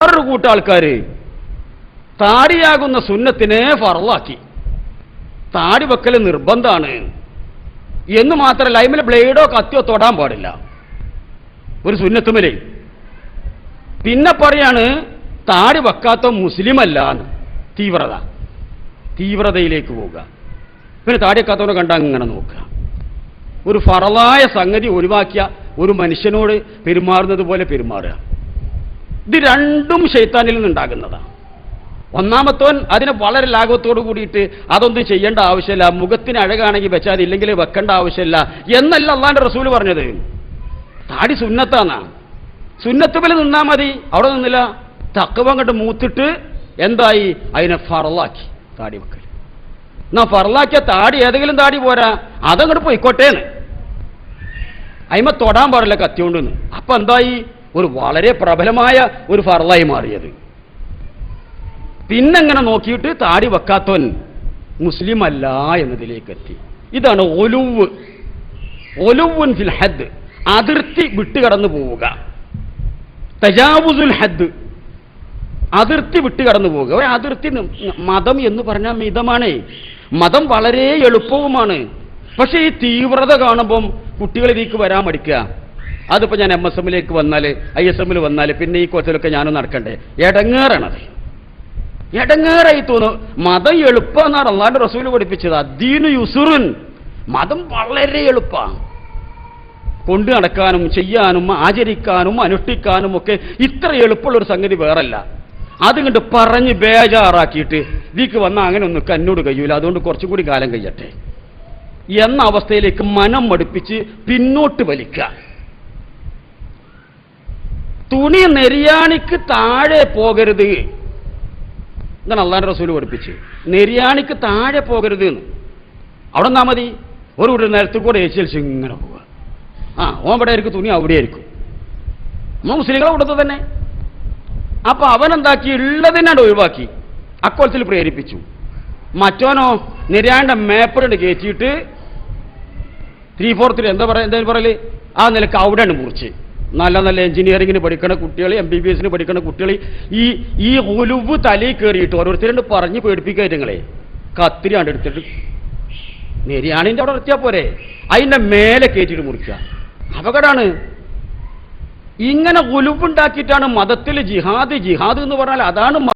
വേറൊരു കൂട്ടം ആൾക്കാർ താടിയാകുന്ന സുന്നത്തിനെ ഫറവാക്കി താടി വെക്കൽ നിർബന്ധമാണ് എന്ന് മാത്രം ലൈമിൽ ബ്ലേഡോ കത്തിയോ തൊടാൻ പാടില്ല. ഒരു സുന്നത്തുമലേ. പിന്നെ പറയാണ് താടി വെക്കാത്ത മുസ്ലിം അല്ല എന്ന് തീവ്രത. തീവ്രതയിലേക്ക് പോവുക. പിന്നെ താടി വെക്കാത്തവനെ കണ്ട അങ്ങനെ നോക്കുക. ഒരു ഫറവായ സംഗതി ഒഴിവാക്കിയ ഒരു മനുഷ്യനോട് പെരുമാറുന്നത് പോലെ പെരുമാറുക. ഇത് രണ്ടും ഷെയ്ത്താനിൽ നിന്നുണ്ടാകുന്നതാണ്. ഒന്നാമത്തോൻ അതിനെ വളരെ ലാഘവത്തോട് കൂടിയിട്ട് അതൊന്നും ചെയ്യേണ്ട ആവശ്യമില്ല മുഖത്തിന് അഴകാണെങ്കിൽ വെച്ചാൽ ഇല്ലെങ്കിൽ വെക്കേണ്ട ആവശ്യമില്ല എന്നല്ല അള്ളാന്റെ റസൂൽ പറഞ്ഞത്. താടി സുന്നത്താന്നാ. പോലെ നിന്നാ മതി അവിടെ നിന്നില്ല. തക്കവ അങ്ങോട്ട് മൂത്തിട്ട് എന്തായി? അതിനെ ഫറലാക്കി താടി വെക്കൽ. എന്നാ ഫറലാക്കിയ താടി ഏതെങ്കിലും താടി പോരാ അതങ്ങോട്ട് പോയിക്കോട്ടേന്ന്. അയിമ തൊടാൻ പാടില്ല കത്തിയോണ്ടെന്ന് അപ്പൊ എന്തായി? ഒരു വളരെ പ്രബലമായ ഒരു ഫറലായി മാറിയത്. പിന്നെങ്ങനെ നോക്കിയിട്ട് താടി വെക്കാത്തവൻ മുസ്ലിം അല്ല എന്നതിലേക്ക് എത്തി ഇതാണ് ഒലുവ്. ഒലുവുൻ ഫിൽ ഹദ്. അതിർത്തി വിട്ടുകടന്നു പോവുക. തജാവുസുൽ ഹദ്. അതിർത്തി വിട്ടുകടന്നു പോവുക. ഒരു അതിർത്തി മതം എന്ന് പറഞ്ഞാൽ മിതമാണ്. മതം വളരെ എളുപ്പവുമാണ്. പക്ഷേ ഈ തീവ്രത കാണുമ്പം കുട്ടികളിലേക്ക് വരാൻ മടിക്കുക. അതിപ്പോ ഞാൻ എം എസ് എമ്മിലേക്ക് വന്നാൽ ഐ എസ് എമ്മിൽ വന്നാൽ പിന്നെ ഈ കോച്ചിലൊക്കെ ഞാനും നടക്കണ്ടേ? എടങ്ങേറാണത്. എടങ്ങേറായി തോന്നും മതം എളുപ്പമെന്നാണ് അള്ളാന്റെ റസൂൽ പഠിപ്പിച്ചത്. അദ്ദീനു യുസുറുൻ. മതം വളരെ എളുപ്പമാണ്. കൊണ്ടു നടക്കാനും ചെയ്യാനും ആചരിക്കാനും അനുഷ്ഠിക്കാനും ഒക്കെ ഇത്ര എളുപ്പമുള്ള ഒരു സംഗതി വേറല്ല. അതുകൊണ്ട് പറഞ്ഞ് ബേജാറാക്കിയിട്ട് ഇതിക്ക് വന്നാൽ അങ്ങനെ ഒന്ന് കന്നോട് കഴിയൂല. അതുകൊണ്ട് കുറച്ചും കൂടി കാലം കഴിയട്ടെ. എന്ന അവസ്ഥയിലേക്ക് മനം മടുപ്പിച്ച് പിന്നോട്ട് വലിക്കുക. തുണി നെരിയാണിക്ക് താഴെ പോകരുത്. ഇതാണ് അള്ളാന്റെ റസൂൽ പഠിപ്പിച്ച് നെരിയാണിക്ക് താഴെ പോകരുത് എന്ന്. അവിടെ നിന്നാ മതി. ഒരു കൂട്ടർ നേരത്തെ കൂടെ ഏച്ചിയൽച്ച് ഇങ്ങനെ പോവുക. ആ ഓമ്പടെ ആയിരിക്കും തുണി അവിടെ ആയിരിക്കും. നമ്മൾ മുസ്ലിങ്ങളെ കൊടുത്തത് തന്നെ. അപ്പൊ അവനെന്താക്കി ഉള്ളതിനാണ് ഒഴിവാക്കി. അക്കോലത്തിൽ പ്രേരിപ്പിച്ചു. മറ്റോനോ നിര്യാണ്ട മേപ്പറിട്ട് കയറ്റിയിട്ട് ത്രീ ഫോർ ത്രീ എന്താ പറയുക എന്തായാലും പറയൽ? ആ നിലയ്ക്ക് അവിടെയാണ് മുറിച്ച്. നല്ല നല്ല എഞ്ചിനീയറിംഗിന് പഠിക്കുന്ന കുട്ടികൾ എം ബി ബി എസിന് പഠിക്കുന്ന കുട്ടികൾ ഈ ഈ ഒലുവ് തലയിൽ കയറിയിട്ട് ഓരോരുത്തരുണ്ട് പറഞ്ഞ് പേടിപ്പിക്കുക നിങ്ങളെ കത്തിരിയാണ്ട് എടുത്തിട്ട് നെരിയാണിന്റെ അവിടെ നിർത്തിയാൽ പോരെ. അതിന്റെ മേലെ കയറ്റിയിട്ട് മുറിക്കുക. അപകടമാണ് ഇങ്ങനെ ഒലുവുണ്ടാക്കിയിട്ടാണ് മതത്തിൽ ജിഹാദ് ജിഹാദ് എന്ന് പറഞ്ഞാൽ അതാണ്